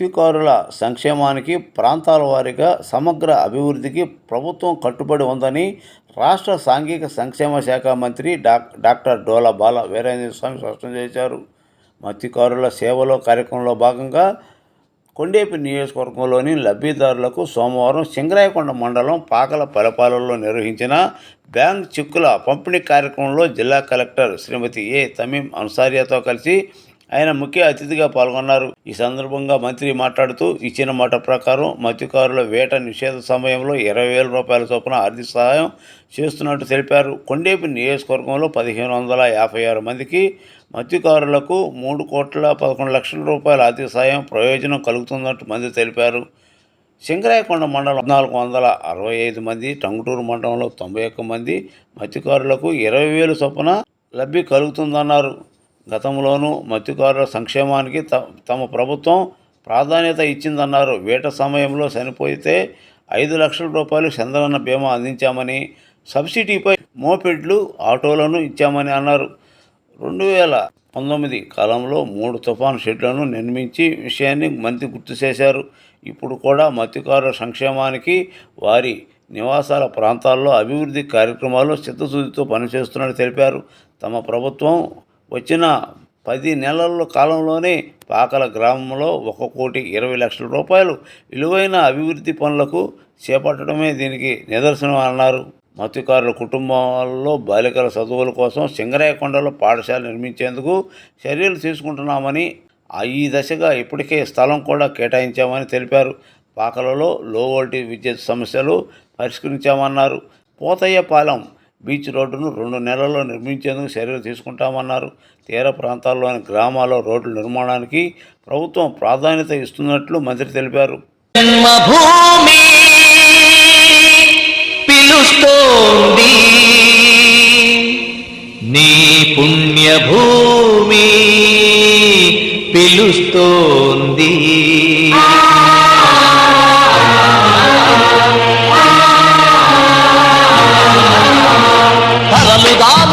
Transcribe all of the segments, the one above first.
మత్స్యకారుల సంక్షేమానికి ప్రాంతాల వారీగా సమగ్ర అభివృద్ధికి ప్రభుత్వం కట్టుబడి ఉందని రాష్ట్ర సాంఘిక సంక్షేమ శాఖ మంత్రి డాక్ డాక్టర్ డోలా బాల వీరేంద్ర స్వామి స్పష్టం చేశారు. మత్స్యకారుల సేవలో కార్యక్రమంలో భాగంగా కొండేపి నియోజకవర్గంలోని లబ్ధిదారులకు సోమవారం సింగరాయకొండ మండలం పాకల పలపాలలో నిర్వహించిన బ్యాంక్ చెక్కుల పంపిణీ కార్యక్రమంలో జిల్లా కలెక్టర్ శ్రీమతి ఏ తమీం అన్సారియాతో కలిసి ఆయన ముఖ్య అతిథిగా పాల్గొన్నారు. ఈ సందర్భంగా మంత్రి మాట్లాడుతూ ఇచ్చిన మాట ప్రకారం మత్స్యకారుల వేట నిషేధ సమయంలో ఇరవై వేల రూపాయల చొప్పున ఆర్థిక సహాయం చేస్తున్నట్టు తెలిపారు. కొండేపు నియోజకవర్గంలో పదిహేను వందల యాభై ఆరు మందికి మత్స్యకారులకు మూడు కోట్ల పదకొండు లక్షల రూపాయల ఆర్థిక సాయం ప్రయోజనం కలుగుతున్నట్టు మంది తెలిపారు. శంకరాయకొండ మండలం పద్నాలుగు వందల అరవై ఐదు మంది టంగుటూరు మండలంలో తొంభై ఒక్క మంది మత్స్యకారులకు ఇరవై వేలు చొప్పున లబ్ధి కలుగుతుందన్నారు. గతంలోనూ మత్స్యకారుల సంక్షేమానికి త తమ ప్రభుత్వం ప్రాధాన్యత ఇచ్చిందన్నారు. వేట సమయంలో చనిపోతే ఐదు లక్షల రూపాయలు చంద్రన్న బీమా అందించామని సబ్సిడీపై మోపెడ్లు ఆటోలను ఇచ్చామని అన్నారు. రెండు వేల పంతొమ్మిది కాలంలో మూడు తుఫాను షెడ్లను నిర్మించి విషయాన్ని మంత్రి గుర్తు చేశారు. ఇప్పుడు కూడా మత్స్యకారుల సంక్షేమానికి వారి నివాసాల ప్రాంతాల్లో అభివృద్ధి కార్యక్రమాలు చిత్తశుద్ధితో పనిచేస్తున్నట్టు తెలిపారు. తమ ప్రభుత్వం వచ్చిన పది నెలల కాలంలోనే పాకల గ్రామంలో ఒక కోటి ఇరవై లక్షల రూపాయలు విలువైన అభివృద్ధి పనులకు చేపట్టడమే దీనికి నిదర్శనం అన్నారు. మత్స్యకారుల కుటుంబాల్లో బాలికల చదువుల కోసం సింగరాయకొండలో పాఠశాల నిర్మించేందుకు చర్యలు తీసుకుంటున్నామని ఆ ఈ దశగా ఇప్పటికే స్థలం కూడా కేటాయించామని తెలిపారు. పాకలలో లో వోల్టేజ్ విద్యుత్ సమస్యలు పరిష్కరించామన్నారు. పోతయ్యపాలెం బీచ్ రోడ్డును రెండు నెలల్లో నిర్మించేందుకు చర్యలు తీసుకుంటామన్నారు. తీర ప్రాంతాల్లోని గ్రామాల్లో రోడ్ల నిర్మాణానికి ప్రభుత్వం ప్రాధాన్యత ఇస్తున్నట్లు మంత్రి తెలిపారు. జన్మభూమి పిలుస్తోంది. నీ పుణ్యభూమి పిలుస్తోంది. తరలుదాము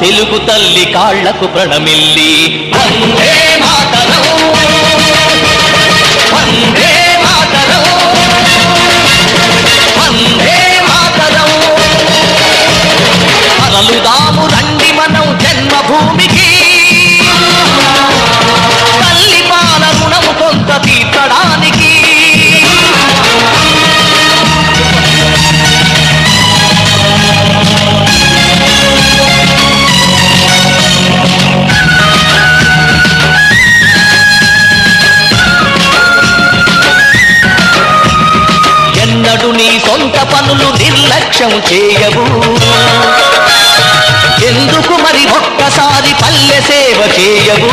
తెలుగు తల్లి కాళ్ళకు ప్రణమిల్లి. వందే లక్ష్యము చేయవు ఎందుకు మరి ఒక్కసారి పల్లె సేవ చేయవు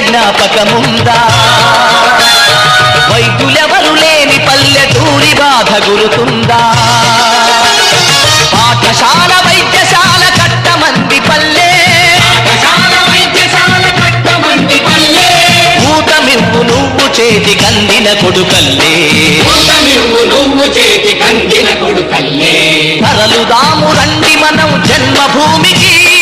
జ్ఞాపకముందా? వైద్యులెవరు లేని పల్లెటూరి బాధ గురుతుందా? పాఠశాల వైద్యశాల కట్టమంది పల్లె. పాఠశాల వైద్యశాల కట్టమంది పల్లె. ఊతమివ్వు నువ్వు చేతి కందిన కొడుకల్లే. నువ్వు చేతి కందిన కొడుకల్లే. తరలుదాము రండి మనం జన్మభూమికి.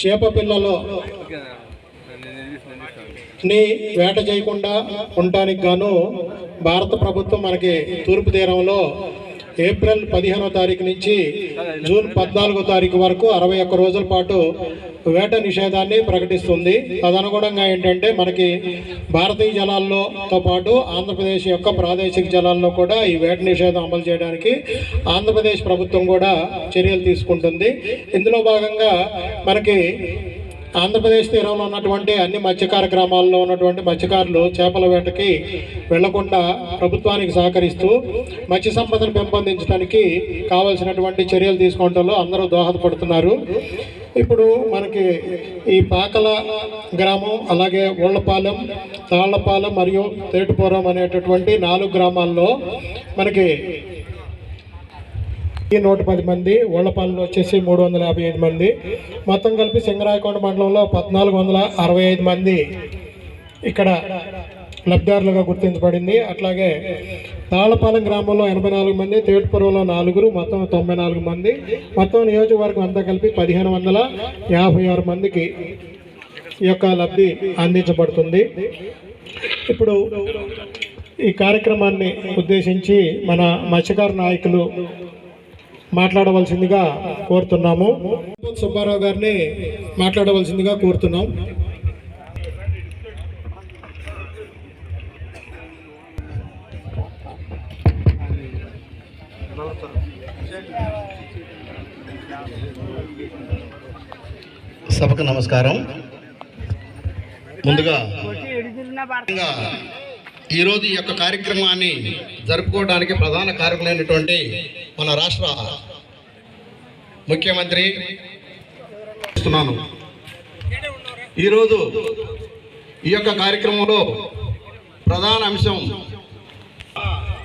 చేప పిల్లలు. ని వేట చేయకుండా ఉండటానికి గాను భారత ప్రభుత్వం మనకి తూర్పు తీరంలో ఏప్రిల్ పదిహేనో తారీఖు నుంచి జూన్ పద్నాలుగో తారీఖు వరకు అరవై ఒక్క రోజుల పాటు వేట నిషేధాన్ని ప్రకటిస్తుంది. తదనుగుణంగా ఏంటంటే మనకి భారతీయ జలాల్లోతో పాటు ఆంధ్రప్రదేశ్ యొక్క ప్రాదేశిక జలాల్లో కూడా ఈ వేట నిషేధం అమలు చేయడానికి ఆంధ్రప్రదేశ్ ప్రభుత్వం కూడా చర్యలు తీసుకుంటుంది. ఇందులో భాగంగా మనకి ఆంధ్రప్రదేశ్ తీరంలో ఉన్నటువంటి అన్ని మత్స్యకార గ్రామాల్లో ఉన్నటువంటి మత్స్యకారులు చేపల వేటకి వెళ్ళకుండా ప్రభుత్వానికి సహకరిస్తూ మత్స్య సంపదను పెంపొందించడానికి కావలసినటువంటి చర్యలు తీసుకోవడంలో అందరూ దోహదపడుతున్నారు. ఇప్పుడు మనకి ఈ పాకల గ్రామం అలాగే ఊళ్ళపాలెం తాళ్ళపాలెం మరియు తేటుపురం అనేటటువంటి నాలుగు గ్రామాల్లో మనకి ఈ నూట పది మంది ఓళ్ళపాలెంలో వచ్చేసి మూడు వందల యాభై ఐదు మంది. మొత్తం కలిపి సింగరాయకొండ మండలంలో పద్నాలుగు వందల అరవై ఐదు మంది ఇక్కడ లబ్ధిదారులుగా గుర్తించబడింది. అట్లాగే తాళపాలెం గ్రామంలో ఎనభై నాలుగు మంది తేటుపురంలో నాలుగురు మొత్తం తొంభై నాలుగు మంది. మొత్తం నియోజకవర్గం అంతా కలిపి పదిహేను వందల యాభై ఆరు మందికి ఈ యొక్క లబ్ధి అందించబడుతుంది. ఇప్పుడు ఈ కార్యక్రమాన్ని ఉద్దేశించి మన మత్స్యకార నాయకులు మాట్లాడవలసిందిగా కోరుతున్నాము. సుబ్బారావు గారిని మాట్లాడవలసిందిగా కోరుతున్నాం. సభకు నమస్కారం. ముందుగా ఈరోజు ఈ యొక్క కార్యక్రమాన్ని జరుపుకోవడానికి ప్రధాన కారకులైనటువంటి మన రాష్ట్ర ముఖ్యమంత్రి ఇస్తున్నాను ఈరోజు ఈ యొక్క కార్యక్రమంలో ప్రధాన అంశం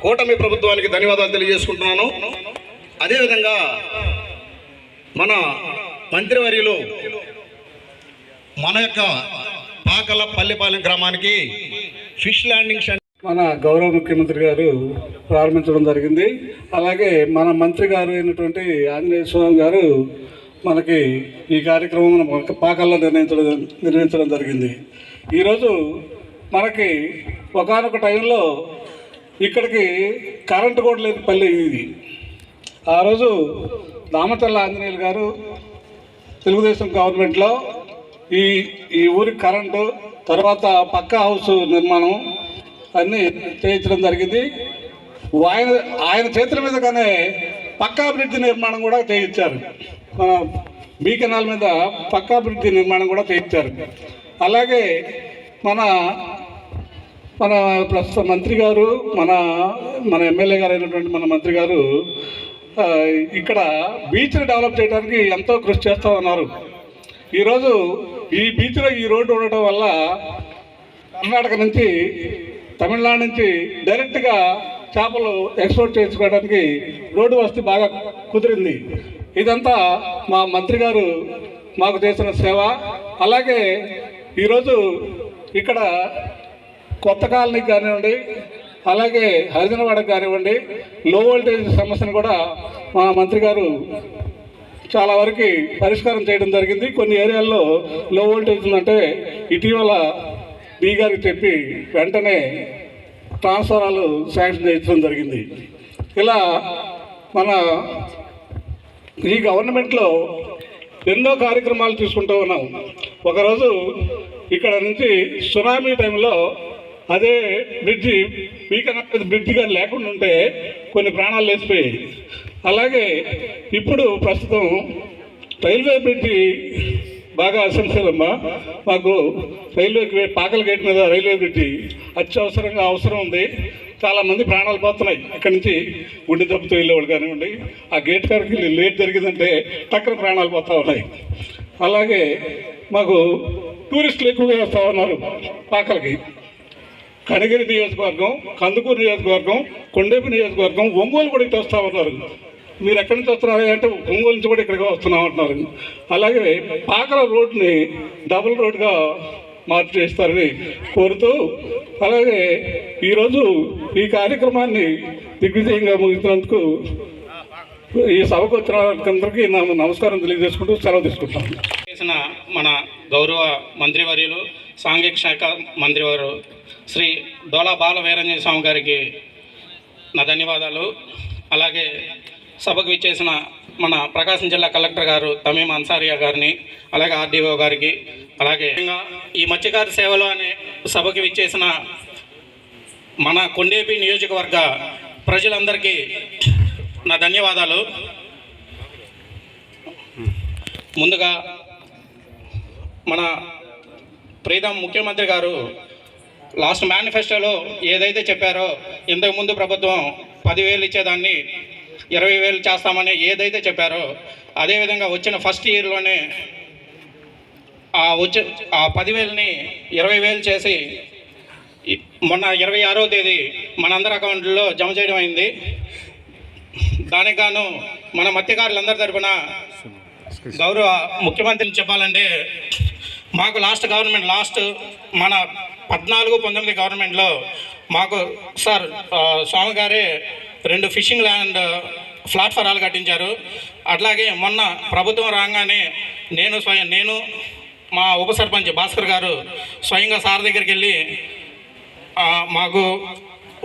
కూటమి ప్రభుత్వానికి ధన్యవాదాలు తెలియజేసుకుంటున్నాను. అదేవిధంగా మన మంత్రివర్యులు మన యొక్క పాకల పల్లెపాలెం గ్రామానికి ఫిష్ ల్యాండింగ్ మన గౌరవ ముఖ్యమంత్రి గారు ప్రారంభించడం జరిగింది. అలాగే మన మంత్రి గారు అయినటువంటి ఆంజనేయ స్వామి గారు మనకి ఈ కార్యక్రమం పాకల్లో నిర్ణయించడం నిర్వహించడం జరిగింది. ఈరోజు మనకి ఒకనొక టైంలో ఇక్కడికి కరెంటు కూడా లేదు పల్లె ఇది. ఆ రోజు దామచల్ల ఆంజనేయులు గారు తెలుగుదేశం గవర్నమెంట్లో ఈ ఈ ఊరి కరెంటు తర్వాత పక్క హౌస్ నిర్మాణం అన్నీ చేయించడం జరిగింది. ఆయన ఆయన చేతుల మీదగానే పక్కా బ్రిడ్జ్ నిర్మాణం కూడా చేయించారు. మన బీ కెనాల్ మీద పక్కా బ్రిడ్జ్ నిర్మాణం కూడా చేయించారు. అలాగే మన మన ప్రస్తుత మంత్రి గారు మన మన ఎమ్మెల్యే గారు అయినటువంటి మన మంత్రి గారు ఇక్కడ బీచ్ని డెవలప్ చేయడానికి ఎంతో కృషి చేస్తూ ఉన్నారు. ఈరోజు ఈ బీచ్లో ఈ రోడ్డు ఉండటం వల్ల కర్ణాటక నుంచి తమిళనాడు నుంచి డైరెక్ట్గా చేపలు ఎక్స్పోర్ట్ చేసుకోవడానికి రోడ్డు వసతి బాగా కుదిరింది. ఇదంతా మా మంత్రి గారు మాకు చేసిన సేవ. అలాగే ఈరోజు ఇక్కడ కొత్త కాలనీకి కానివ్వండి అలాగే హరిజనవాడకి కానివ్వండి లో వోల్టేజ్ సమస్యను కూడా మా మంత్రి గారు చాలా వరకు పరిష్కారం చేయడం జరిగింది. కొన్ని ఏరియాల్లో లో వోల్టేజ్ ఉందంటే ఇటీవల డీ గారికి చెప్పి వెంటనే ట్రాన్స్ఫారాలు శాంక్షన్ చేయించడం జరిగింది. ఇలా మన ఈ గవర్నమెంట్లో ఎన్నో కార్యక్రమాలు తీసుకుంటూ ఉన్నాం. ఒకరోజు ఇక్కడ నుంచి సునామీ టైంలో అదే బ్రిడ్జి బీకన్ బ్రిడ్జి కానీ లేకుండా ఉంటే కొన్ని ప్రాణాలు లేచిపోయాయి. అలాగే ఇప్పుడు ప్రస్తుతం రైల్వే బ్రిడ్జి బాగా అసంశలమ్మా మాకు రైల్వే పాకల గేట్ మీద రైల్వే బ్రిడ్జి అత్యవసరంగా అవసరం ఉంది. చాలామంది ప్రాణాలు పోతున్నాయి. ఇక్కడ నుంచి గుండె దెబ్బతో వెళ్ళేవాళ్ళు కానివ్వండి. ఆ గేట్ కాడికి లేట్ జరిగిందంటే టక్కన ప్రాణాలు పోతా ఉన్నాయి. అలాగే మాకు టూరిస్టులు ఎక్కువగా వస్తూ ఉన్నారు పాకలకి. కనగిరి నియోజకవర్గం కందుకూరు నియోజకవర్గం కొండేపు నియోజకవర్గం ఒంగోలు కూడా ఇటు వస్తూ ఉన్నారు. మీరు ఎక్కడి నుంచి వస్తున్నారు అంటే ఒంగోలు నుంచి కూడా ఇక్కడికి వస్తున్నాం అంటున్నారు. అలాగే పాకల రోడ్ని డబుల్ రోడ్గా మార్పు చేస్తారని కోరుతూ అలాగే ఈరోజు ఈ కార్యక్రమాన్ని దిగ్విజయంగా ముగిస్తున్నందుకు ఈ సభకు వచ్చిన అందరికీ నమస్కారం తెలియజేసుకుంటూ సెలవు తీసుకుంటాం చేసిన మన గౌరవ మంత్రివర్యులు సాంఘిక శాఖ మంత్రివారు శ్రీ డోలా బాల వీరంజయ స్వామి గారికి నా ధన్యవాదాలు. అలాగే సభకు విచ్చేసిన మన ప్రకాశం జిల్లా కలెక్టర్ గారు తమీం అన్సారియా గారిని అలాగే ఆర్డీఓ గారికి అలాగే ఈ మత్స్యకార సేవలు అనే సభకు విచ్చేసిన మన కొండేపి నియోజకవర్గ ప్రజలందరికీ నా ధన్యవాదాలు. ముందుగా మన ప్రీతం ముఖ్యమంత్రి గారు లాస్ట్ మేనిఫెస్టోలో ఏదైతే చెప్పారో ఇంతకుముందు ప్రభుత్వం పదివేలు ఇచ్చేదాన్ని ఇరవై వేలు చేస్తామని ఏదైతే చెప్పారో అదేవిధంగా వచ్చిన ఫస్ట్ ఇయర్లోనే ఆ వచ్చే ఆ పదివేలని ఇరవై వేలు చేసి మొన్న ఇరవై ఆరో తేదీ మనందరి అకౌంట్లో జమ చేయడం అయింది. దానికి గాను మన మత్స్యకారులందరి తరఫున గౌరవ ముఖ్యమంత్రిని చెప్పాలంటే మాకు లాస్ట్ గవర్నమెంట్ లాస్ట్ మన పద్నాలుగు పంతొమ్మిది గవర్నమెంట్లో మాకు సార్ స్వామి గారే రెండు ఫిషింగ్ ల్యాండ్ ప్లాట్ఫారాలు కట్టించారు. అట్లాగే మొన్న ప్రభుత్వం రాగానే నేను స్వయం నేను మా ఉప సర్పంచ్ భాస్కర్ గారు స్వయంగా సార్ దగ్గరికి వెళ్ళి మాకు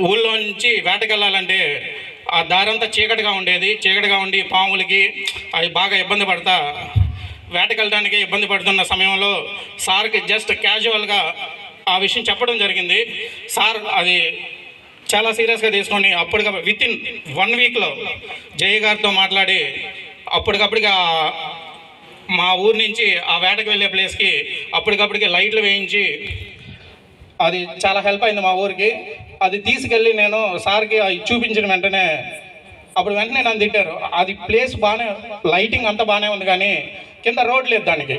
ఊళ్ళో నుంచి వేటకెళ్ళాలంటే ఆ దారంతా చీకటిగా ఉండేది. చీకటిగా ఉండి పాములకి అవి బాగా ఇబ్బంది పడతా వేటకెళ్ళడానికి ఇబ్బంది పడుతున్న సమయంలో సార్కి జస్ట్ క్యాజువల్గా ఆ విషయం చెప్పడం జరిగింది. సార్ అది చాలా సీరియస్గా తీసుకొని అప్పటికప్పుడు విత్ ఇన్ వన్ వీక్లో జయ గారితో మాట్లాడి అప్పటికప్పటికి మా ఊరు నుంచి ఆ వేటకు వెళ్ళే ప్లేస్కి అప్పటికప్పటికి లైట్లు వేయించి అది చాలా హెల్ప్ అయింది మా ఊరికి. అది తీసుకెళ్ళి నేను సార్కి అవి చూపించిన వెంటనే అప్పుడు వెంటనే నన్ను తిట్టారు. అది ప్లేస్ బాగానే లైటింగ్ అంతా బాగానే ఉంది కానీ కింద రోడ్ లేదు దానికి.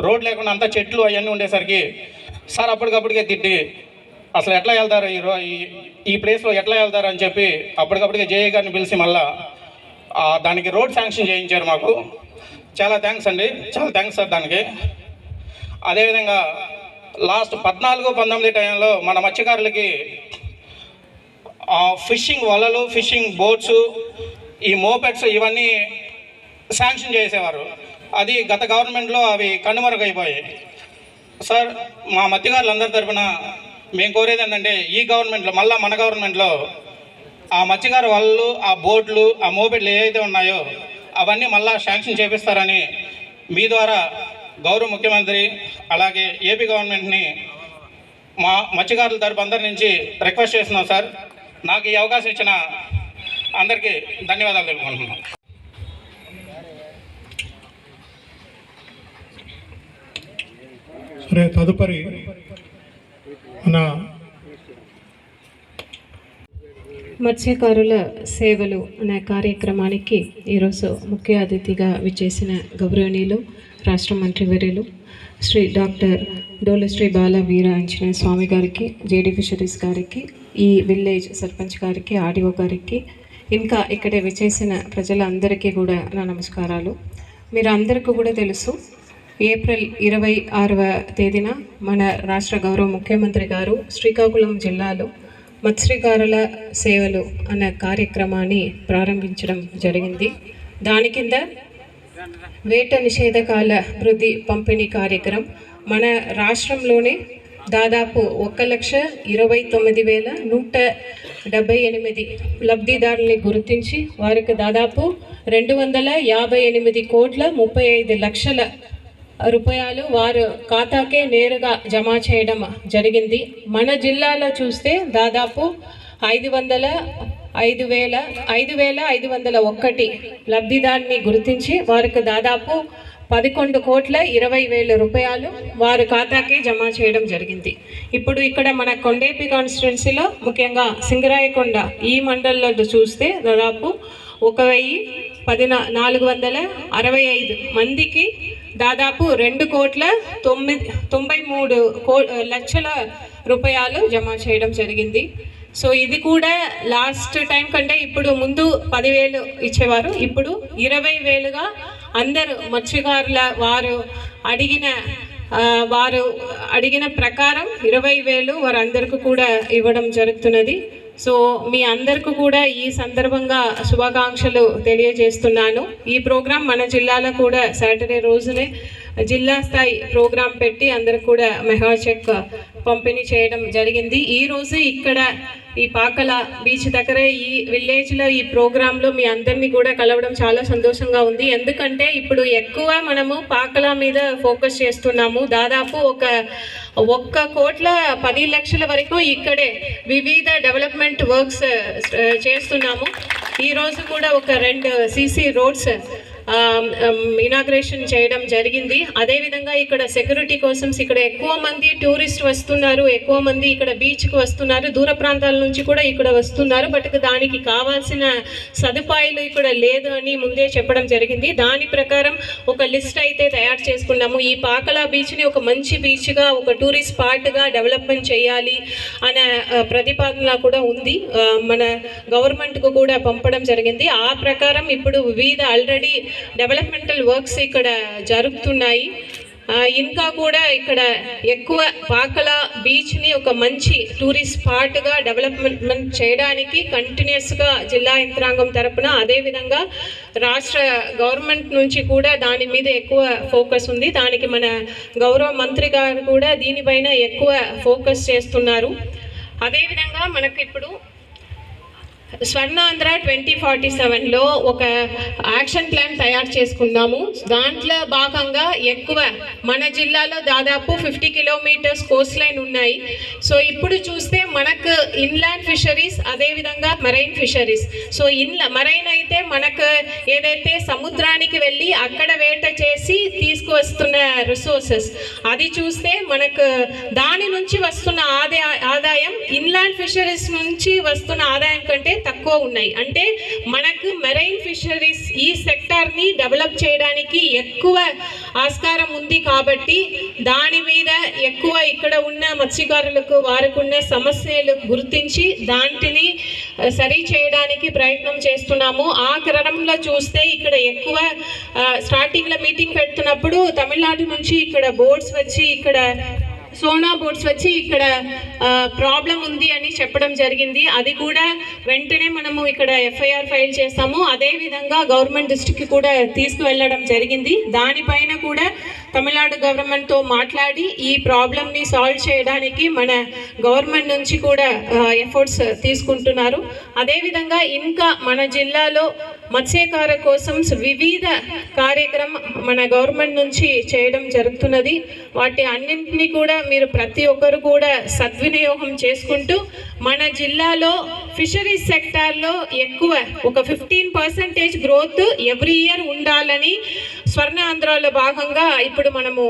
రోడ్ లేకుండా అంతా చెట్లు అవన్నీ ఉండేసరికి సార్ అప్పటికప్పటికే తిట్టి అసలు ఎట్లా వెళ్తారు ఈ ఈ ఈ ప్లేస్లో ఎట్లా వెళ్తారు అని చెప్పి అప్పటికప్పటికే జేఏ గారిని పిలిచి మళ్ళా దానికి రోడ్ శాంక్షన్ చేయించారు మాకు. చాలా థ్యాంక్స్ అండి. చాలా థ్యాంక్స్ సార్ దానికి. అదేవిధంగా లాస్ట్ పద్నాలుగు పంతొమ్మిది టైంలో మన మత్స్యకారులకి ఫిషింగ్ వలలు ఫిషింగ్ బోట్స్ ఈ మోపెట్స్ ఇవన్నీ శాంక్షన్ చేసేవారు. అది గత గవర్నమెంట్లో అవి కనుమరుగైపోయాయి. సార్ మా మత్స్యకారులందరి తరఫున మేము కోరేది ఏంటంటే ఈ గవర్నమెంట్లో మళ్ళీ మన గవర్నమెంట్లో ఆ మత్స్యకారు వాళ్ళు ఆ బోట్లు ఆ మోపెట్లు ఏవైతే ఉన్నాయో అవన్నీ మళ్ళా శాంక్షన్ చేపిస్తారని మీ ద్వారా గౌరవ ముఖ్యమంత్రి అలాగే ఏపీ గవర్నమెంట్ని మా మత్స్యకారుల తరపు అందరి నుంచి రిక్వెస్ట్ చేస్తున్నాం సార్. నాకు ఈ అవకాశం ఇచ్చిన అందరికీ ధన్యవాదాలు తెలుపుకుంటున్నాం. సరే తదుపరి మన మత్స్యకారుల సేవలు అనే కార్యక్రమానికి ఈరోజు ముఖ్య అతిథిగా విచ్చేసిన గౌరవనీయులు రాష్ట్ర మంత్రివర్యులు శ్రీ డాక్టర్ డోలశ్రీ బాల వీర ఆంజనేయ స్వామి గారికి జేడి ఫిషరీస్ గారికి ఈ విలేజ్ సర్పంచ్ గారికి ఆడిఓ గారికి ఇంకా ఇక్కడ విచేసిన ప్రజలందరికీ కూడా నా నమస్కారాలు. మీరు అందరికీ కూడా తెలుసు ఏప్రిల్ ఇరవై ఆరవ తేదీన మన రాష్ట్ర గౌరవ ముఖ్యమంత్రి గారు శ్రీకాకుళం జిల్లాలో మత్స్యకారుల సేవలు అనే కార్యక్రమాన్ని ప్రారంభించడం జరిగింది. దాని కింద వేట నిషేధకాల వృద్ధి పంపిణీ కార్యక్రమం మన రాష్ట్రంలోనే దాదాపు ఒక లక్ష ఇరవై తొమ్మిది వేల నూట డెబ్బై ఎనిమిది లబ్ధిదారుల్ని గుర్తించి వారికి దాదాపు రెండు వందల యాభై ఎనిమిది కోట్ల ముప్పై ఐదు లక్షల రూపాయలు వారు ఖాతాకే నేరుగా జమ చేయడం జరిగింది. మన జిల్లాలో చూస్తే దాదాపు ఐదు వందల ఐదు వేల ఐదు వేల ఐదు వందల ఒక్కటి లబ్ధిదారిని గుర్తించి వారికి దాదాపు పదకొండు కోట్ల ఇరవై వేల రూపాయలు వారి ఖాతాకే జమ చేయడం జరిగింది. ఇప్పుడు ఇక్కడ మన కొండేపి కాన్స్టిట్యున్సీలో ముఖ్యంగా సింగరాయకొండ ఈ మండలంలో చూస్తే దాదాపు ఒక వెయ్యి పదినా నాలుగు వందల అరవై ఐదు మందికి దాదాపు రెండు కోట్ల తొమ్మిది తొంభై మూడు కో లక్షల రూపాయలు జమ చేయడం జరిగింది. సో ఇది కూడా లాస్ట్ టైం కంటే ఇప్పుడు ముందు పదివేలు ఇచ్చేవారు. ఇప్పుడు ఇరవై వేలుగా అందరూ మత్స్యకారుల వారు అడిగిన వారు అడిగిన ప్రకారం ఇరవై వేలు వారందరికీ కూడా ఇవ్వడం జరుగుతున్నది. సో మీ అందరికీ కూడా ఈ సందర్భంగా శుభాకాంక్షలు తెలియజేస్తున్నాను. ఈ ప్రోగ్రాం మన జిల్లాలో కూడా సాటర్డే రోజునే జిల్లా స్థాయి ప్రోగ్రాం పెట్టి అందరికి కూడా మెగా చెక్ పంపిణీ చేయడం జరిగింది. ఈరోజు ఇక్కడ ఈ పాకల బీచ్ దగ్గర ఈ విలేజ్లో ఈ ప్రోగ్రాంలో మీ అందరినీ కూడా కలవడం చాలా సంతోషంగా ఉంది. ఎందుకంటే ఇప్పుడు ఎక్కువ మనము పాకల మీద ఫోకస్ చేస్తున్నాము. దాదాపు ఒక ఒక్క కోట్ల పది లక్షల వరకు ఇక్కడే వివిధ డెవలప్మెంట్ వర్క్స్ చేస్తున్నాము. ఈ రోజు కూడా ఒక రెండు సీసీ రోడ్స్ ఇనాగ్రేషన్ చేయడం జరిగింది. అదేవిధంగా ఇక్కడ సెక్యూరిటీ కోసం ఇక్కడ ఎక్కువ మంది టూరిస్ట్ వస్తున్నారు. ఎక్కువ మంది ఇక్కడ బీచ్కి వస్తున్నారు. దూర ప్రాంతాల నుంచి కూడా ఇక్కడ వస్తున్నారు. బట్ దానికి కావాల్సిన సదుపాయాలు ఇక్కడ లేదు అని ముందే చెప్పడం జరిగింది. దాని ప్రకారం ఒక లిస్ట్ అయితే తయారు చేసుకున్నాము. ఈ పాకల బీచ్ని ఒక మంచి బీచ్గా ఒక టూరిస్ట్ స్పాట్గా డెవలప్మెంట్ చేయాలి అనే ప్రతిపాదన కూడా ఉంది. మన గవర్నమెంట్కు కూడా పంపడం జరిగింది. ఆ ప్రకారం ఇప్పుడు వివిధ ఆల్రెడీ డెవలప్మెంటల్ వర్క్స్ ఇక్కడ జరుగుతున్నాయి ఇంకా కూడా ఇక్కడ ఎక్కువ పాకల బీచ్ని ఒక మంచి టూరిస్ట్ స్పాట్గా డెవలప్మెంట్ చేయడానికి కంటిన్యూస్గా జిల్లా యంత్రాంగం తరపున అదేవిధంగా రాష్ట్ర గవర్నమెంట్ నుంచి కూడా దాని మీద ఎక్కువ ఫోకస్ ఉంది. దానికి మన గౌరవ మంత్రి గారు కూడా దీనిపైన ఎక్కువ ఫోకస్ చేస్తున్నారు. అదేవిధంగా మనకి ఇప్పుడు స్వర్ణాంధ్ర ట్వంటీ ఫార్టీ సెవెన్లో ఒక యాక్షన్ ప్లాన్ తయారు చేసుకున్నాము దాంట్లో భాగంగా ఎక్కువ మన జిల్లాలో దాదాపు ఫిఫ్టీ కిలోమీటర్స్ కోస్ట్ లైన్ ఉన్నాయి. సో ఇప్పుడు చూస్తే మనకు ఇన్లాండ్ ఫిషరీస్ అదేవిధంగా marine fisheries. So in-law marine అయితే మనకు ఏదైతే సముద్రానికి వెళ్ళి అక్కడ వేట చేసి తీసుకువస్తున్న రిసోర్సెస్. అది చూస్తే మనకు దాని నుంచి వస్తున్న ఆదాయ ఆదాయం ఇన్లాండ్ ఫిషరీస్ నుంచి వస్తున్న ఆదాయం కంటే తక్కువ ఉన్నాయి. అంటే మనకు మెరైన్ ఫిషరీస్ ఈ సెక్టార్ని డెవలప్ చేయడానికి ఎక్కువ ఆస్కారం ఉంది కాబట్టి దాని మీద ఎక్కువ ఇక్కడ ఉన్న మత్స్యకారులకు వారికున్న సమస్యలు గుర్తించి దాంటిని సరి చేయడానికి ప్రయత్నం చేస్తున్నాము. ఆ క్రమంలో చూస్తే ఇక్కడ ఎక్కువ స్టార్టింగ్లో మీటింగ్ పెడుతున్నప్పుడు తమిళనాడు నుంచి ఇక్కడ బోర్డ్స్ వచ్చి ఇక్కడ సోనా బోర్డ్స్ వచ్చి ఇక్కడ ప్రాబ్లం ఉంది అని చెప్పడం జరిగింది. అది కూడా వెంటనే మనము ఇక్కడ ఎఫ్ఐఆర్ ఫైల్ చేస్తాము. అదేవిధంగా గవర్నమెంట్ దృష్టికి కూడా తీసుకువెళ్ళడం జరిగింది. దానిపైన కూడా తమిళనాడు గవర్నమెంట్తో మాట్లాడి ఈ ప్రాబ్లమ్ని సాల్వ్ చేయడానికి మన గవర్నమెంట్ నుంచి కూడా ఎఫర్ట్స్ తీసుకుంటున్నారు. అదేవిధంగా ఇంకా మన జిల్లాలో మత్స్యకార కోసం వివిధ కార్యక్రమం మన గవర్నమెంట్ నుంచి చేయడం జరుగుతున్నది. వాటి అన్నింటినీ కూడా మీరు ప్రతి ఒక్కరు కూడా సద్వినియోగం చేసుకుంటూ మన జిల్లాలో ఫిషరీస్ సెక్టార్లో ఎక్కువ ఒక fifteen percentage growth every year ఉండాలని స్వర్ణ ఆంధ్రాలో భాగంగా ఇప్పుడు మనము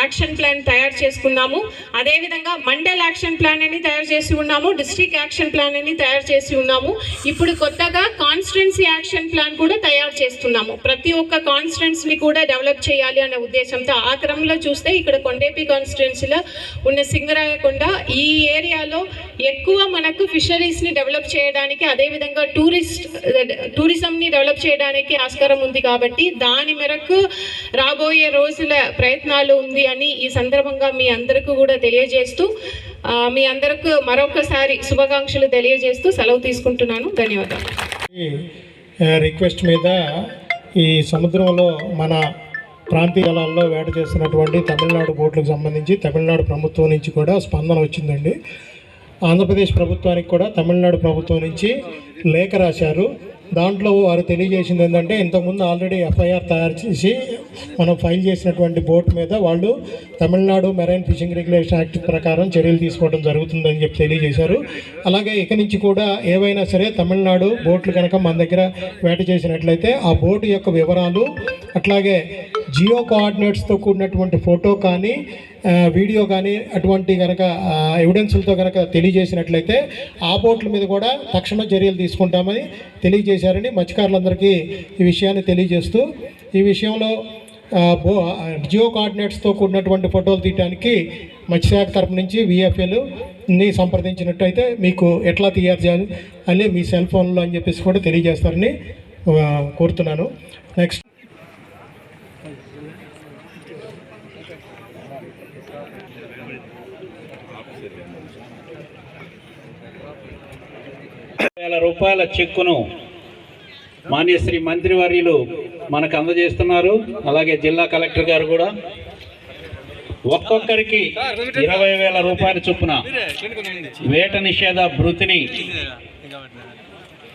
యాక్షన్ ప్లాన్ తయారు చేసుకున్నాము. అదేవిధంగా మండల్ యాక్షన్ ప్లాన్ అని తయారు చేసి ఉన్నాము డిస్ట్రిక్ట్ యాక్షన్ ప్లాన్ అని తయారు చేసి ఉన్నాము. ఇప్పుడు కొత్తగా కాన్స్టిట్యున్సీ యాక్షన్ ప్లాన్ కూడా తయారు చేస్తున్నాము. ప్రతి ఒక్క కాన్స్టిట్యున్సీని కూడా డెవలప్ చేయాలి అనే ఉద్దేశంతో ఆ క్రమంలో చూస్తే ఇక్కడ కొండేపి కాన్స్టిట్యున్సీలో ఉన్న సింగరాయకొండ ఈ ఏరియాలో ఎక్కువ మనకు ఫిషరీస్ని డెవలప్ చేయడానికి అదేవిధంగా టూరిస్ట్ టూరిజంని డెవలప్ చేయడానికి ఆస్కారం ఉంది కాబట్టి దాని మేరకు రాబోయే రోజుల ప్రయత్నాలు ఉంది అని ఈ సందర్భంగా మీ అందరికీ కూడా తెలియజేస్తూ మీ అందరికి మరొకసారి శుభాకాంక్షలు తెలియజేస్తూ సెలవు తీసుకుంటున్నాను. ధన్యవాదాలు. ఈ రిక్వెస్ట్ మీద ఈ సముద్రంలో మన ప్రాంతీయ జలాల్లో వేట చేస్తున్నటువంటి తమిళనాడు బోట్లకు సంబంధించి తమిళనాడు ప్రభుత్వం నుంచి కూడా స్పందన వచ్చిందండి. ఆంధ్రప్రదేశ్ ప్రభుత్వానికి కూడా తమిళనాడు ప్రభుత్వం నుంచి లేఖ రాశారు. దాంట్లో వారు తెలియజేసింది ఏంటంటే ఇంతకుముందు ఆల్రెడీ ఎఫ్ఐఆర్ తయారు చేసి మనం ఫైల్ చేసినటువంటి బోట్ మీద వాళ్ళు Tamil Nadu marine fishing regulation act ప్రకారం చర్యలు తీసుకోవడం జరుగుతుందని చెప్పి తెలియజేశారు. అలాగే ఇక నుంచి కూడా ఏవైనా సరే తమిళనాడు బోట్లు కనుక మన దగ్గర వేట చేసినట్లయితే ఆ బోటు యొక్క వివరాలు అట్లాగే జియో కోఆర్డినేట్స్తో కూడినటువంటి ఫోటో కానీ వీడియో కానీ అటువంటి కనుక ఎవిడెన్స్లతో కనుక తెలియజేసినట్లయితే ఆ బోట్ల మీద కూడా తక్షణ చర్యలు తీసుకుంటామని తెలియజేశారని మత్స్యకారులందరికీ ఈ విషయాన్ని తెలియజేస్తూ ఈ విషయంలో బో జియో కోఆర్డినేట్స్తో కూడినటువంటి ఫోటోలు తీయడానికి మత్స్యశాఖ తరపు నుంచి విఎఫ్ఎల్ని సంప్రదించినట్టయితే మీకు ఎట్లా తయారు చేయాలి అని మీ సెల్ ఫోన్లో అని చెప్పేసి కూడా తెలియజేస్తారని కోరుతున్నాను. నెక్స్ట్ వేల రూపాయల చెక్కును మాన్యశ్రీ మంత్రివర్యులు మనకు అందజేస్తున్నారు. అలాగే జిల్లా కలెక్టర్ గారు కూడా. ఒక్కొక్కరికి ఇరవై వేల రూపాయల చొప్పున వేట నిషేధ భృతిని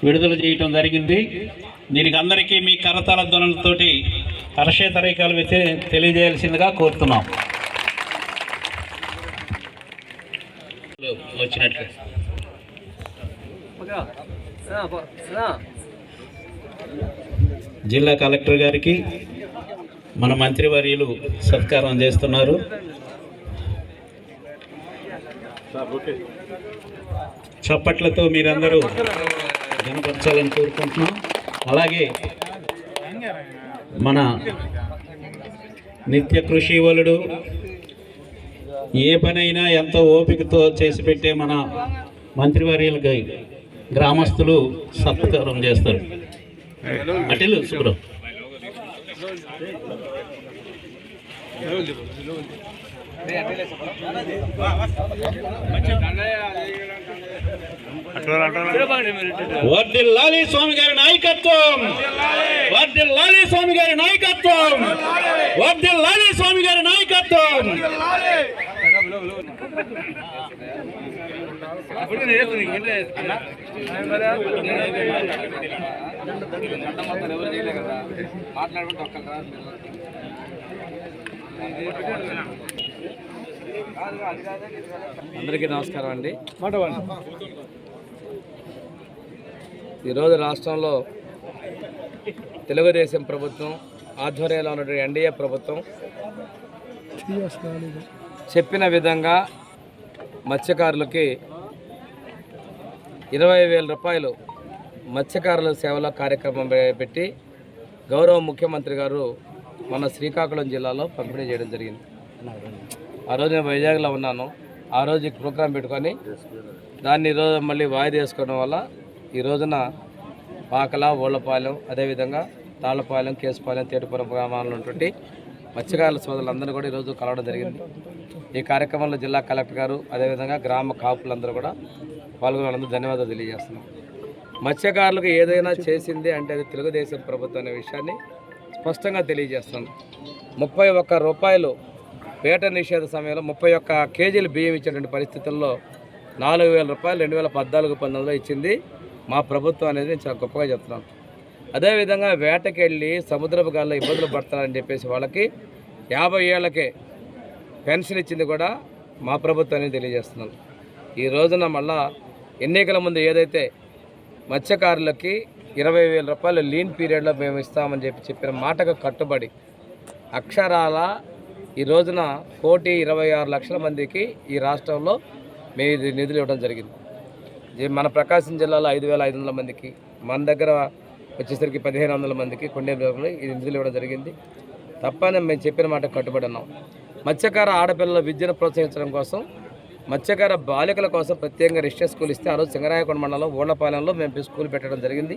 విడుదల చేయటం జరిగింది. దీనికి అందరికీ మీ కరతాల ధ్వనులతోటి హర్షేతరీకాలు తెలియజేయాల్సిందిగా కోరుతున్నాం. వచ్చినట్లు. జిల్లా కలెక్టర్ గారికి మన మంత్రివర్యులు సత్కారం చేస్తున్నారు. చప్పట్లతో మీరందరూ జనపరచాలని కోరుకుంటున్నాం. అలాగే మన నిత్య కృషి వలుడు ఏ పనైనా ఎంతో ఓపికతో చేసి పెట్టే మన మంత్రివర్యులకి గ్రామస్తులు సత్కారం చేస్తారు. అటిలు శుభ్రం. వర్దిల్లాలి స్వామి గారి నాయకత్వం. వర్దిల్లాలి స్వామి గారి నాయకత్వం. వర్దిల్లాలి స్వామి గారి నాయకత్వం. అందరికీ నమస్కారం అండి. ఈరోజు రాష్ట్రంలో తెలుగుదేశం ప్రభుత్వం ఆధ్వర్యంలో ఉన్నటువంటి ఎన్డీఏ ప్రభుత్వం చెప్పిన విధంగా మత్స్యకారులకి ఇరవై వేల రూపాయలు మత్స్యకారుల సేవల కార్యక్రమం పెట్టి గౌరవ ముఖ్యమంత్రి గారు మన శ్రీకాకుళం జిల్లాలో పంపిణీ చేయడం జరిగింది. ఆ రోజు నేను వైజాగ్లో ఉన్నాను. ఆ రోజు ప్రోగ్రాం పెట్టుకొని దాన్ని ఈరోజు మళ్ళీ వాయిదా వేసుకోవడం వల్ల ఈ రోజున పాకల ఓళ్ళపాలెం అదేవిధంగా తాళ్ళపాలెం కేసుపాలెం తేటిపురం గ్రామాల్లో ఉన్నటువంటి మత్స్యకారుల సోదరులందరూ కూడా ఈరోజు కలవడం జరిగింది. ఈ కార్యక్రమంలో జిల్లా కలెక్టర్ గారు అదేవిధంగా గ్రామ కాపులందరూ కూడా పాల్గొనందుకు ధన్యవాదాలు తెలియజేస్తున్నాం. మత్స్యకారులకు ఏదైనా చేసింది అంటే అది తెలుగుదేశం ప్రభుత్వం అనే విషయాన్ని స్పష్టంగా తెలియజేస్తున్నాం. ముప్పై ఒక్క రూపాయలు వేట నిషేధ సమయంలో ముప్పై ఒక్క కేజీలు బియ్యం ఇచ్చేటువంటి పరిస్థితుల్లో నాలుగు వేల రూపాయలు రెండు వేల పద్నాలుగు పంతొమ్మిదిలో ఇచ్చింది. మా ప్రభుత్వం అనేది నేను చాలా గొప్పగా చెప్తున్నాను. అదేవిధంగా వేటకెళ్ళి సముద్రపు గాల్లో ఇబ్బందులు పడతారని చెప్పేసి వాళ్ళకి యాభై ఏళ్ళకే పెన్షన్ ఇచ్చింది కూడా మా ప్రభుత్వాన్ని తెలియజేస్తున్నాను ఈ రోజున మళ్ళా ఎన్నికల ముందు ఏదైతే మత్స్యకారులకి ఇరవై వేల రూపాయలు లీన్ పీరియడ్లో మేము ఇస్తామని చెప్పి చెప్పిన మాటకు కట్టుబడి అక్షరాల ఈ రోజున కోటి ఇరవై ఆరు లక్షల మందికి ఈ రాష్ట్రంలో మేము ఇది నిధులు ఇవ్వడం జరిగింది. మన ప్రకాశం జిల్లాలో ఐదు వేల ఐదు వందల మందికి మన దగ్గర వచ్చేసరికి పదిహేను వందల మందికి కొండేపురంలో ఇది నిధులు ఇవ్వడం జరిగింది. తప్పని మేము చెప్పిన మాట కట్టుబడి ఉన్నాం. మత్స్యకార ఆడపిల్లల విద్యను ప్రోత్సహించడం కోసం మత్స్యకార బాలికల కోసం ప్రత్యేకంగా రిజిస్టర్ స్కూల్ ఇస్తే ఆ రోజు సింగరాయకొండ మండలం ఊళ్ళపాలెంలో మేము స్కూల్ పెట్టడం జరిగింది.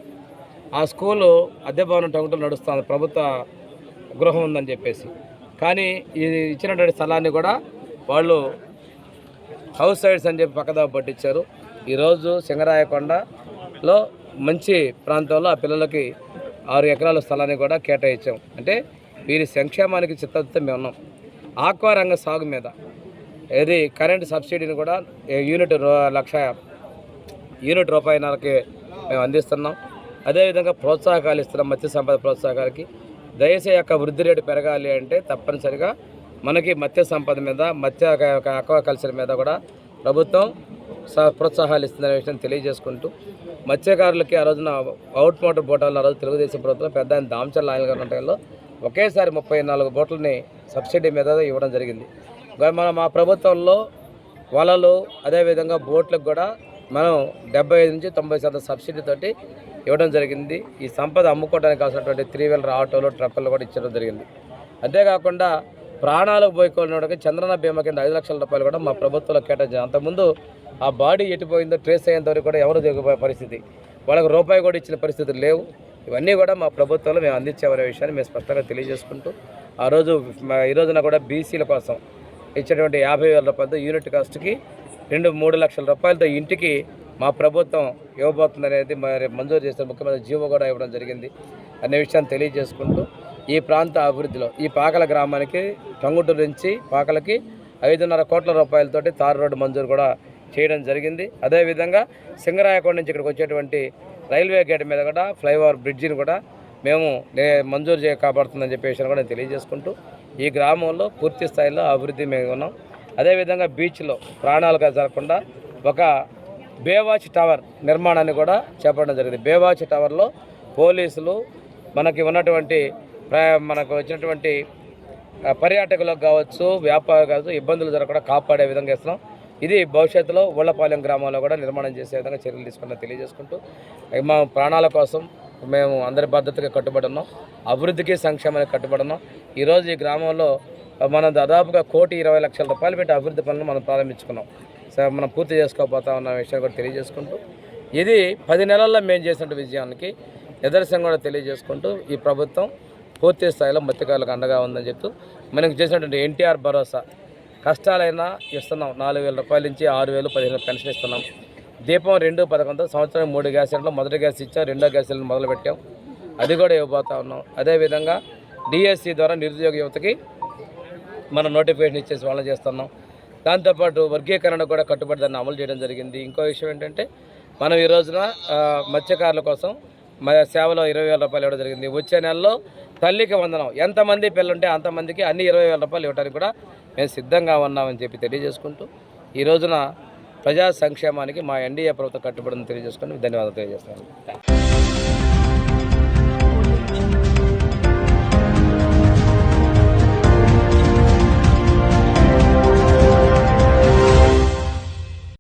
ఆ స్కూలు అద్దె భవనం టంగుటలు నడుస్తుంది. ప్రభుత్వ గృహం ఉందని చెప్పేసి. కానీ ఇది ఇచ్చినటువంటి స్థలాన్ని కూడా వాళ్ళు హౌస్ సైడ్స్ అని చెప్పి పక్కదావ పట్టించారు. ఈరోజు సింగరాయకొండలో మంచి ప్రాంతంలో ఆ పిల్లలకి ఆరు ఎకరాల స్థలాన్ని కూడా కేటాయించాం. అంటే వీరి సంక్షేమానికి చిత్తతో మేము ఉన్నాం. ఆక్వా రంగ సాగు మీద ఏది కరెంటు సబ్సిడీని కూడా యూనిట్ రూ- లక్ష యూనిట్ రూపాయలకి మేము అందిస్తున్నాం. అదేవిధంగా ప్రోత్సాహకాలు ఇస్తున్నాం మత్స్య సంపద ప్రోత్సాహకాలకి. దయచేసి యొక్క వృద్ధి రేటు పెరగాలి అంటే తప్పనిసరిగా మనకి మత్స్య సంపద మీద మత్స్య ఆక్వాకల్చర్ మీద కూడా ప్రభుత్వం ప్రోత్సాహాలు ఇస్తుందనే విషయం తెలియజేసుకుంటూ మత్స్యకారులకి ఆ రోజున అవుట్ మోటార్ బోటాలను ఆ రోజు తెలుగుదేశం ప్రభుత్వం పెద్ద ఆయన దామచర్ల ఆయన గారి టైంలో ఒకేసారి ముప్పై నాలుగు బోట్లని సబ్సిడీ మీద ఇవ్వడం జరిగింది. మన మా ప్రభుత్వంలో వలలు అదేవిధంగా బోట్లకు కూడా మనం డెబ్బై ఐదు నుంచి తొంభై శాతం సబ్సిడీతోటి ఇవ్వడం జరిగింది. ఈ సంపద అమ్ముకోవడానికి కావాల్సినటువంటి త్రీ వీలర్ ఆటోలు ట్రక్కులు కూడా ఇచ్చడం జరిగింది. అంతేకాకుండా ప్రాణాలకు పోయికొనడానికి చంద్రన బీమా కింద ఐదు లక్షల రూపాయలు కూడా మా ప్రభుత్వంలో కేటాయించారు. అంతకుముందు ఆ బాడీ ఎట్టిపోయిందో ట్రేస్ అయ్యేంత వరకు కూడా ఎవరు దిగిపోయే పరిస్థితి. వాళ్ళకి రూపాయి కూడా ఇచ్చిన పరిస్థితులు లేవు. ఇవన్నీ కూడా మా ప్రభుత్వంలో మేము అందించామనే విషయాన్ని మేము స్పష్టంగా తెలియజేసుకుంటూ ఆ రోజు మా- ఈ రోజున కూడా బీసీల కోసం ఇచ్చేటువంటి యాభై వేల రూపాయలతో యూనిట్ కాస్ట్కి రెండు మూడు లక్షల రూపాయలతో ఇంటికి మా ప్రభుత్వం ఇవ్వబోతుంది అనేది మరి మంజూరు చేసిన ముఖ్యమంత్రి జీవో కూడా ఇవ్వడం జరిగింది. అనే విషయాన్ని తెలియజేసుకుంటూ ఈ ప్రాంత అభివృద్ధిలో ఈ పాకల గ్రామానికి టంగుటూరు నుంచి పాకలకి ఐదున్నర కోట్ల రూపాయలతోటి తారు రోడ్డు మంజూరు కూడా చేయడం జరిగింది. అదేవిధంగా సింగరాయకొండ నుంచి ఇక్కడికి వచ్చేటువంటి రైల్వే గేట్ మీద కూడా ఫ్లైఓవర్ బ్రిడ్జిని కూడా మేము మంజూరు చేయ కాపాడుతుందని చెప్పేసి కూడా నేను తెలియజేసుకుంటూ ఈ గ్రామంలో పూర్తి స్థాయిలో అభివృద్ధి మేము ఉన్నాం. అదేవిధంగా బీచ్లో ప్రాణాలుగా జరగకుండా ఒక బేవాచ్ టవర్ నిర్మాణాన్ని కూడా చేపట్టడం జరిగింది. బేవాచ్ టవర్లో పోలీసులు మనకి ఉన్నటువంటి మనకు వచ్చినటువంటి పర్యాటకులకు కావచ్చు వ్యాపారం కావచ్చు ఇబ్బందులు జరగకుండా కాపాడే విధంగా ఇస్తున్నాం ఇది భవిష్యత్తులో ఉళ్ళపాలెం గ్రామంలో కూడా నిర్మాణం చేసే విధంగా చర్యలు తీసుకున్నా తెలియజేసుకుంటూ మా ప్రాణాల కోసం మేము అందరి బాధ్యతగా కట్టుబడి ఉన్నాం. అభివృద్ధికి సంక్షేమానికి కట్టుబడి ఉన్నాం. ఈరోజు ఈ గ్రామంలో మనం దాదాపుగా కోటి ఇరవై లక్షల రూపాయలు పెట్టి అభివృద్ధి పనులు మనం ప్రారంభించుకున్నాం. సో మనం పూర్తి చేసుకోకపోతా ఉన్న విషయం కూడా తెలియజేసుకుంటూ ఇది పది నెలల్లో మేము చేసినట్టు విజయానికి నిదర్శనం కూడా తెలియజేసుకుంటూ ఈ ప్రభుత్వం పూర్తి స్థాయిలో మత్స్యకారులకు అండగా ఉందని చెప్తూ మనకు చేసినటువంటి ఎన్టీఆర్ భరోసా కష్టాలైనా ఇస్తున్నాం. నాలుగు వేల రూపాయల నుంచి ఆరు వేలు పదిహేను పెన్షన్ ఇస్తున్నాం. దీపం రెండు పథకంతో సంవత్సరం మూడు గ్యాస్ సిలిండర్లు మొదటి గ్యాస్ ఇచ్చాం రెండో గ్యాస్ సిలిండర్ మొదలు పెట్టాం అది కూడా ఇవ్వబోతా ఉన్నాం. అదేవిధంగా డిఎస్సి ద్వారా నిరుద్యోగ యువతకి మనం నోటిఫికేషన్ ఇచ్చేసి వాళ్ళని చేస్తున్నాం. దాంతోపాటు వర్గీకరణ కూడా కట్టుబడి దాన్ని అమలు చేయడం జరిగింది. ఇంకో విషయం ఏంటంటే మనం ఈ రోజున మత్స్యకారుల కోసం మా సేవలో ఇరవై వేల రూపాయలు ఇవ్వడం జరిగింది. వచ్చే నెలలో తల్లికి వందనం. ఎంతమంది పిల్లలుంటే అంతమందికి అన్ని ఇరవై వేల రూపాయలు ఇవ్వడానికి కూడా మేము సిద్ధంగా ఉన్నామని చెప్పి తెలియజేసుకుంటూ ఈ రోజున ప్రజా సంక్షేమానికి మా ఎన్డీఏ ప్రభుత్వం కట్టుబడిందని తెలియజేసుకుని ధన్యవాదాలు తెలియజేస్తున్నాను.